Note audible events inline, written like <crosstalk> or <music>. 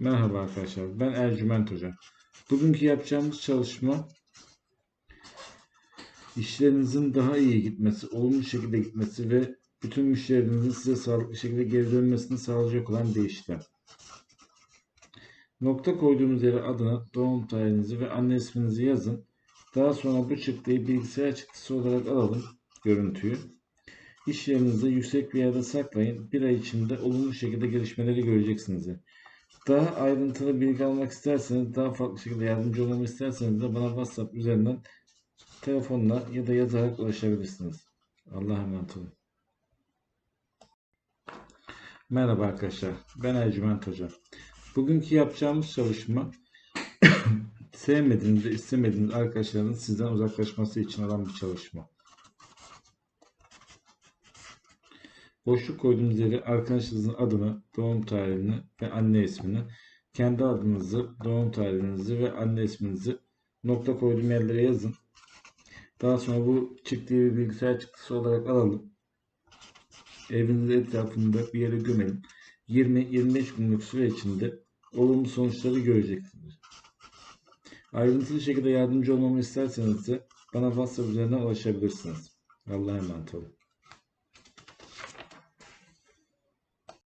Merhaba arkadaşlar, ben Ercüment Hoca. Bugünkü yapacağımız çalışma işlerinizin daha iyi gitmesi, olumlu şekilde gitmesi ve bütün müşterilerinizin size sağlıklı şekilde geri dönmesini sağlayacak olan işlem. Nokta koyduğumuz yere adına doğum tarihinizi ve anne isminizi yazın. Daha sonra bu çıktıyı bilgisayar çıktısı olarak alalım görüntüyü. İş yüksek bir yerde saklayın. Bir ay içinde olumlu şekilde gelişmeleri göreceksiniz. Daha ayrıntılı bilgi almak isterseniz, daha farklı şekilde yardımcı olmamı isterseniz de bana WhatsApp üzerinden telefonla ya da yazarak ulaşabilirsiniz. Allah'a emanet olun. Merhaba arkadaşlar, ben Ercüment Hoca. Bugünkü yapacağımız çalışma <coughs> sevmediğiniz ve istemediğiniz arkadaşlarınızın sizden uzaklaşması için olan bir çalışma. Boşluk koyduğunuz yere arkadaşınızın adını, doğum tarihini ve anne ismini, kendi adınızı, doğum tarihinizi ve anne isminizi nokta koyduğum yerlere yazın. Daha sonra bu çıktığı bir bilgisayar çıktısı olarak alalım. Evinizin etrafında bir yere gömelim. 20-25 günlük süre içinde olumlu sonuçları göreceksiniz. Ayrıntılı şekilde yardımcı olmamı isterseniz de bana WhatsApp üzerinden ulaşabilirsiniz. Allah'a emanet olun.